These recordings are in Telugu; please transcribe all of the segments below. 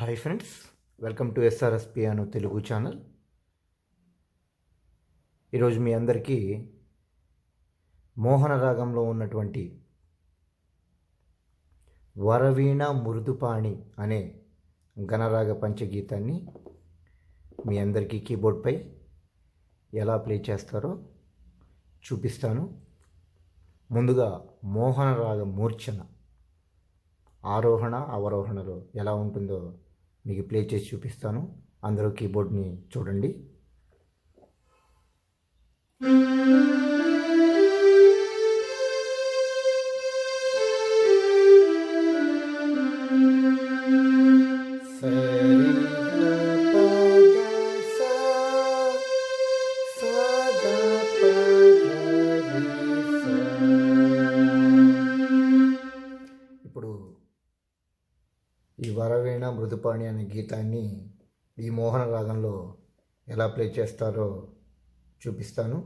Hi friends welcome to SRS piano Telugu channel. ఈరోజు మీ అందరికీ మోహన రాగంలో ఉన్నటువంటి వరవీణ మృదుపాణి అనే గణరాగ పంచగీతాన్ని మీ అందరికీ కీబోర్డ్పై ఎలా ప్లే చేస్తారో చూపిస్తాను. ముందుగా మోహన రాగ మూర్ఛన ఆరోహణ అవరోహణలో ఎలా ఉంటుందో మీకు ప్లే చేసి చూపిస్తాను. అందరూ కీబోర్డ్ని చూడండి. ఈ వరవీణ మృదుపాణి అనే గీతాన్ని ఈ మోహన రాగంలో ఎలా ప్లే చేస్తారో చూపిస్తాను.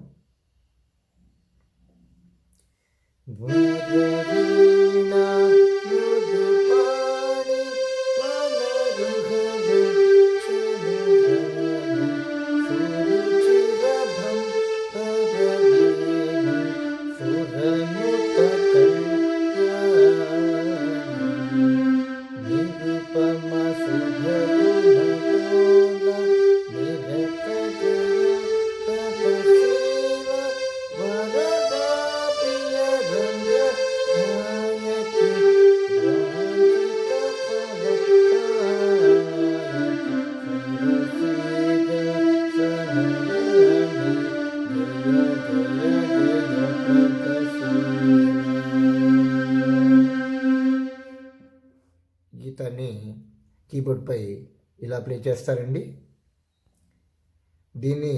గీతాన్ని కీబోర్డ్పై ఇలా ప్లే చేస్తారండి. దీన్ని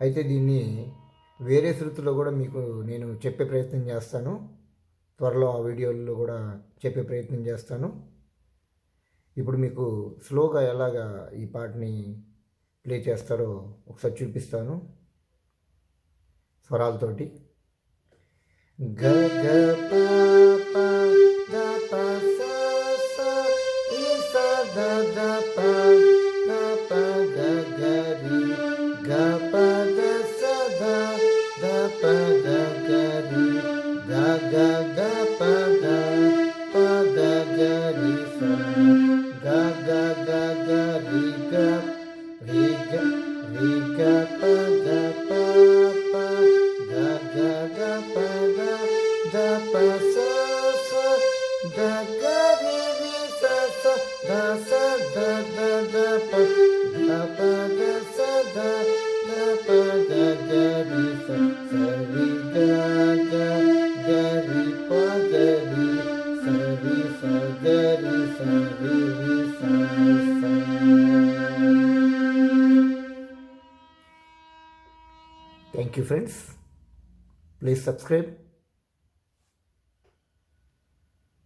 అయితే దీన్ని వేరే శృతిలో కూడా మీకు నేను చెప్పే ప్రయత్నం చేస్తాను. త్వరలో ఆ వీడియోల్లో కూడా చెప్పే ప్రయత్నం చేస్తాను. ఇప్పుడు మీకు స్లోగా ఎలాగా ఈ పాటని ప్లే చేస్తారో ఒకసారి చూపిస్తాను స్వరాలతోటి. గ గ ప ప ద ప స స ఈ స ద ద ప ద ప గ గ రి గ ప ద స ద ద ప గ గ రి గ గ గ ప గ ప గ గ రి స గ గ గ గ రి గ రి ga ri ga pa da pa pa da da da pa da da pa sa sa da ga ri ri sa sa da sa da da da pa da pa da sa da da pa da ga ri sa sa ri ga ga ga ri pa ga ri sa ri sa ga ri sa ri ri thank you friends please subscribe